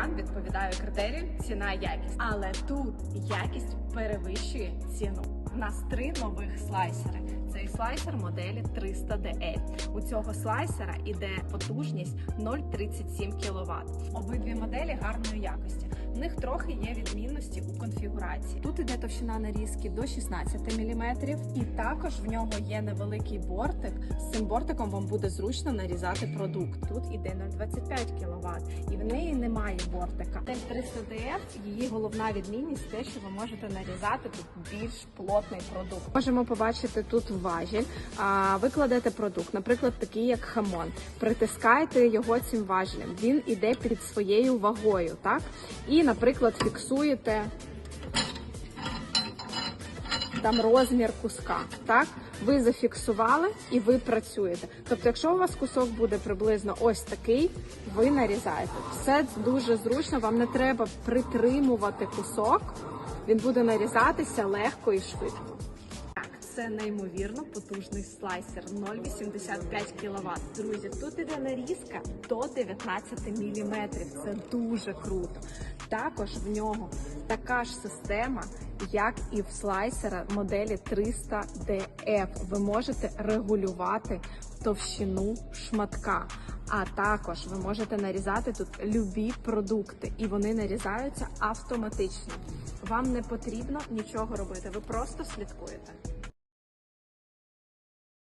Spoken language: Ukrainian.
екран відповідає критерію ціна якість. Але тут якість перевищує ціну. У нас три нових слайсери. Цей слайсер моделі 300DE. У цього слайсера іде потужність 0,37 кВт. Обидві моделі гарної якості. Них трохи є відмінності у конфігурації. Тут іде товщина нарізки до 16 мм, і також в нього є невеликий бортик. З цим бортиком вам буде зручно нарізати продукт. Тут іде 0,25 кВт, і в неї немає бортика. Модель 300DF, її головна відмінність те, що ви можете нарізати тут більш плотний продукт. Можемо побачити тут важіль. Ви кладете продукт, наприклад, такий як хамон. Притискаєте його цим важелем. Він іде під своєю вагою, так? І, наприклад, фіксуєте там розмір куска. Так, ви зафіксували і ви працюєте. Тобто, якщо у вас кусок буде приблизно ось такий, ви нарізаєте. Все дуже зручно. Вам не треба притримувати кусок. Він буде нарізатися легко і швидко. Це неймовірно потужний слайсер 0,85 кВт. Друзі, тут іде нарізка до 19 мм. Це дуже круто. Також в нього така ж система, як і в слайсера моделі 300DF. Ви можете регулювати товщину шматка. А також ви можете нарізати тут любі продукти, і вони нарізаються автоматично. Вам не потрібно нічого робити, ви просто слідкуєте.